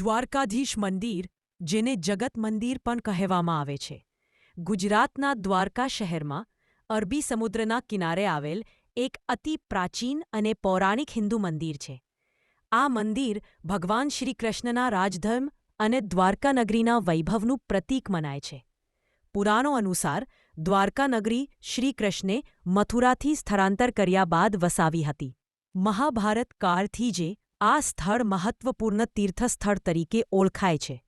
દ્વારકાધીશ મંદિર, જેને જગત મંદિર પણ કહેવામાં આવે છે, ગુજરાતના દ્વારકા શહેરમાં અરબી સમુદ્રના કિનારે આવેલ એક અતિ પ્રાચીન અને પૌરાણિક હિન્દુ મંદિર છે. આ મંદિર ભગવાન શ્રી કૃષ્ણના રાજધર્મ અને દ્વારકાનગરીના વૈભવનું પ્રતીક મનાય છે. પુરાણો અનુસાર દ્વારકાનગરી શ્રી કૃષ્ણે મથુરાથી સ્થળાંતર કર્યા બાદ વસાવી હતી. મહાભારત કાળથી જે આ સ્થળ મહત્વપૂર્ણ તીર્થસ્થળ તરીકે ઓળખાય છે.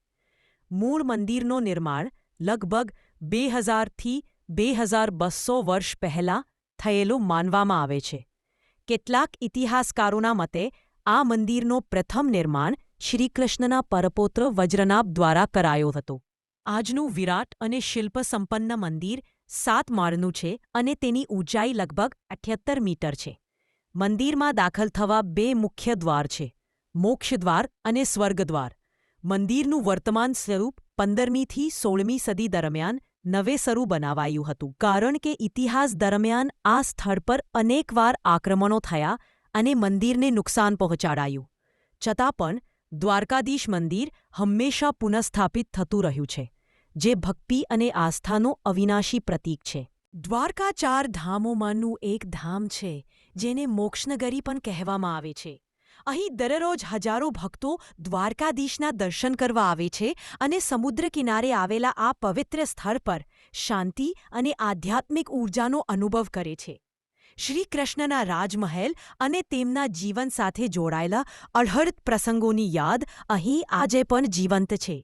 મૂળ મંદિરનું નિર્માણ લગભગ બે હજારથી બે હજાર બસો વર્ષ પહેલાં થયેલું માનવામાં આવે છે. કેટલાક ઇતિહાસકારોના મતે, આ મંદિરનું પ્રથમ નિર્માણ શ્રીકૃષ્ણના પરપોત્ર વજ્રનાભ દ્વારા કરાયો હતો. આજનું વિરાટ અને શિલ્પસંપન્ન મંદિર સાત માળનું છે અને તેની ઊંચાઈ લગભગ અઠ્યોતેર મીટર છે. મંદિરમાં દાખલ થવા બે મુખ્ય દ્વાર છે, મોક્ષદ્વાર અને સ્વર્ગદ્વાર. મંદિરનું વર્તમાન સ્વરૂપ પંદરમીથી સોળમી સદી દરમિયાન નવેસરું બનાવાયું હતું, કારણ કે ઇતિહાસ દરમિયાન આ સ્થળ પર અનેકવાર આક્રમણો થયા અને મંદિરને નુકસાન પહોંચાડાયું. છતાં પણ, દ્વારકાધીશ મંદિર હંમેશા પુનઃસ્થાપિત થતું રહ્યું છે, જે ભક્તિ અને આસ્થાનું અવિનાશી પ્રતીક છે. દ્વારકા ચાર ધામોમાંનું એક ધામ છે, જેને મોક્ષનગરી પણ કહેવામાં આવે છે. અહીં દરરોજ હજારો ભક્તો દ્વારકાધીશના દર્શન કરવા આવે છે અને સમુદ્ર કિનારે આવેલા આ પવિત્ર સ્થળ પર શાંતિ અને આધ્યાત્મિક ઊર્જાનો અનુભવ કરે છે. શ્રી કૃષ્ણના રાજમહેલ અને તેમના જીવન સાથે જોડાયેલા અઢળક પ્રસંગોની યાદ અહીં આજે પણ જીવંત છે.